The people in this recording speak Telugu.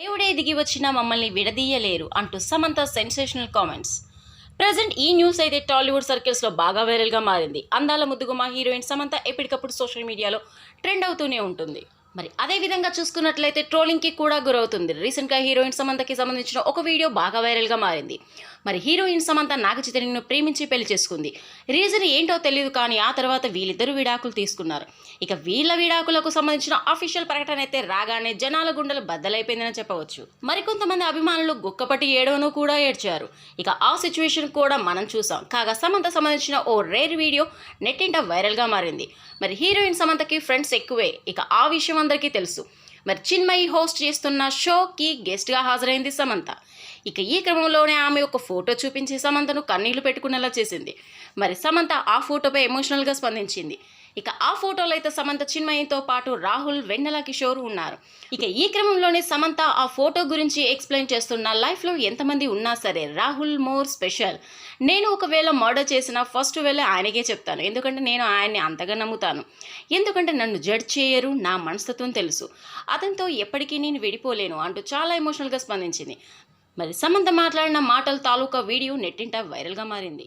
దేవుడే దిగి వచ్చినా మమ్మల్ని విడదీయలేరు అంటూ సమంత సెన్సేషనల్ కామెంట్స్. ప్రజెంట్ ఈ న్యూస్ అయితే టాలీవుడ్ సర్కిల్స్లో బాగా వైరల్గా మారింది. అందాల ముద్దుగుమ హీరోయిన్ సమంత ఎప్పటికప్పుడు సోషల్ మీడియాలో ట్రెండ్ అవుతూనే ఉంటుంది. మరి అదే విధంగా చూసుకున్నట్లయితే ట్రోలింగ్కి కూడా గురవుతుంది. రీసెంట్గా హీరోయిన్ సమంతకి సంబంధించిన ఒక వీడియో బాగా వైరల్గా మారింది. మరి హీరోయిన్ సమంత నాగ చైతన్యను ప్రేమించి పెళ్ళి చేసుకుంది. రీజన్ ఏంటో తెలియదు కానీ ఆ తర్వాత వీళ్ళిద్దరూ విడాకులు తీసుకున్నారు. ఇక వీళ్ళ విడాకులకు సంబంధించిన అఫీషియల్ ప్రకటన అయితే రాగానే జనాల గుండెలు బద్దలైపోయిందని చెప్పవచ్చు. మరికొంతమంది అభిమానులు గుక్కపట్టి ఏడవను కూడా ఏడ్చారు. ఇక ఆ సిచ్యువేషన్ కూడా మనం చూసాం. కాగా సమంత సంబంధించిన ఓ రేర్ వీడియో నెట్టింట వైరల్గా మారింది. మరి హీరోయిన్ సమంతకి ఫ్రెండ్స్ ఎక్కువే. ఇక ఆ విషయం అందరికీ తెలుసు. మరి చిన్మయి హోస్ట్ చేస్తున్న షోకి గెస్ట్గా హాజరైంది సమంత. ఇక ఈ క్రమంలోనే ఆమె ఒక ఫోటో చూపించి సమంతను కన్నీళ్ళు పెట్టుకునేలా చేసింది. మరి సమంత ఆ ఫోటోపై ఎమోషనల్గా స్పందించింది. ఇక ఆ ఫోటోలో అయితే సమంత చిన్మయితో పాటు రాహుల్ వెన్నెల కిషోర్ ఉన్నారు. ఇక ఈ క్రమంలోనే సమంత ఆ ఫోటో గురించి ఎక్స్ప్లెయిన్ చేస్తున్న లైఫ్లో ఎంతమంది ఉన్నా సరే రాహుల్ మోర్ స్పెషల్. నేను ఒకవేళ మర్డర్ చేసిన ఫస్ట్ వేళ ఆయనకే చెప్తాను. ఎందుకంటే నేను ఆయన్ని అంతగా నమ్ముతాను. ఎందుకంటే నన్ను జడ్జ్ చేయరు నా మనస్తత్వం తెలుసు. అతనితో ఎప్పటికీ నేను విడిపోలేను అంటూ చాలా ఎమోషనల్గా స్పందించింది. మరి సమంత మాట్లాడిన మాటల తాలూకా వీడియో నెట్టింట వైరల్గా మారింది.